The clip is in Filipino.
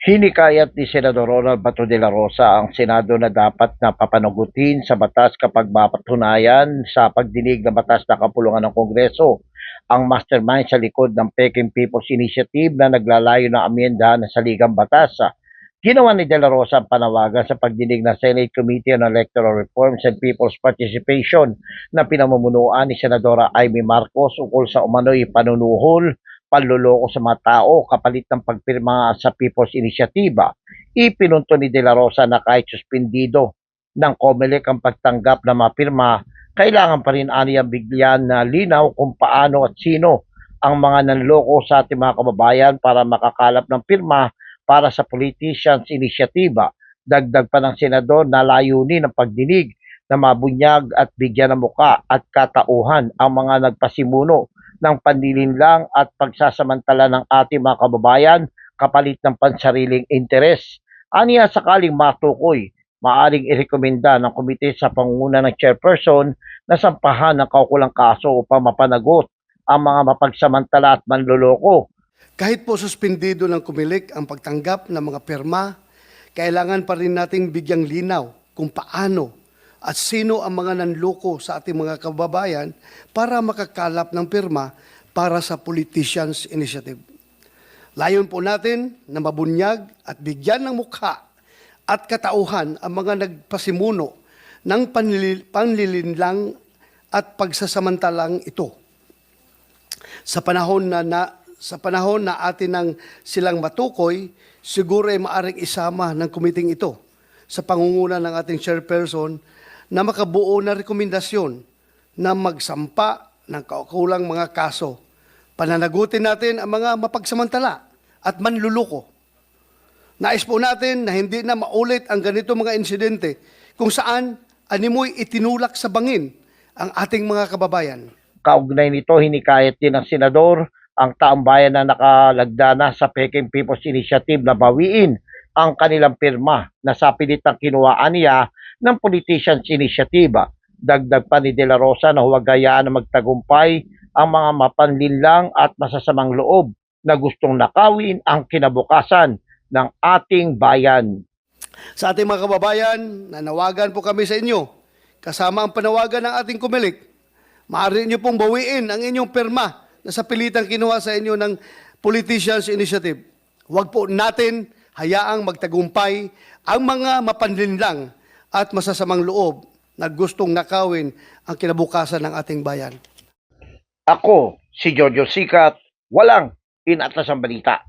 Hinikayat ni Senador Ronald Bato de la Rosa ang Senado na dapat na papanagutin sa batas kapag mapatunayan sa pagdinig ng batas na kapulungan ng Kongreso ang mastermind sa likod ng Peking People's Initiative na naglalayo ng amyenda na sa ligang batas. Ginawa ni De La Rosa ang panawagan sa pagdinig ng Senate Committee on Electoral Reforms and People's Participation na pinamumunuan ni Senadora Amy Marcos ukol sa umano'y panunuhol panluloko sa mga tao kapalit ng pagpirma sa People's Initiative. Ipinunto ni De La Rosa na kahit suspendido ng COMELEC ang pagtanggap ng mga pirma, kailangan pa rin aniyang bigyan na linaw kung paano at sino ang mga nanloko sa ating mga kababayan para makakalap ng pirma para sa Politicians Initiative. Dagdag pa ng senador na layunin ng pagdinig na mabunyag at bigyan ng muka at katauhan ang mga nagpasimuno ng panlilinlang at pagsasamantala ng ating mga kababayan kapalit ng pansariling interes. Aniya sakaling matukoy, maaring irekomenda ng komite sa pangunguna ng chairperson na sampahan ng kaukulang kaso upang mapanagot ang mga mapagsamantala at manloloko Kahit po suspendido ng kumilik ang pagtanggap ng mga perma, kailangan pa rin nating bigyang linaw kung paano at sino ang mga nanloko sa ating mga kababayan para makakalap ng perma para sa Politicians Initiative. Layon po natin na mabunyag at bigyan ng mukha at katauhan ang mga nagpasimuno ng panlili- panlilinlang at pagsasamantalang ito sa panahon na, na sa panahon na atin nang silang matukoy, siguro ay maaring isama ng kumiting ito sa pangunguna ng ating chairperson na makabuo na rekomendasyon na magsampa ng kaukulang mga kaso. Pananagutin natin ang mga mapagsamantala at manluluko. Nais po natin na hindi na maulit ang ganito mga insidente kung saan animoy itinulak sa bangin ang ating mga kababayan. Kaugnay nito, hinikayat din ng senador ang taong na nakalagdana sa Peking People's Initiative na bawiin ang kanilang pirma na sa pilitang kinuhaan niya ng Politicians Initiative. Dagdag pa ni De La Rosa na huwag hayaan na magtagumpay ang mga mapanlinlang at masasamang loob na gustong nakawin ang kinabukasan ng ating bayan. Sa ating mga kababayan, nanawagan po kami sa inyo. Kasama ang panawagan ng ating kumilik. Maaari niyo pong bawiin ang inyong perma na sa pilitang kinuha sa inyo ng Politicians Initiative. Huwag po natin hayaang magtagumpay ang mga mapanlinlang at masasamang loob na gustong nakawin ang kinabukasan ng ating bayan. Ako, si Jojo Sikat, walang inatasang balita.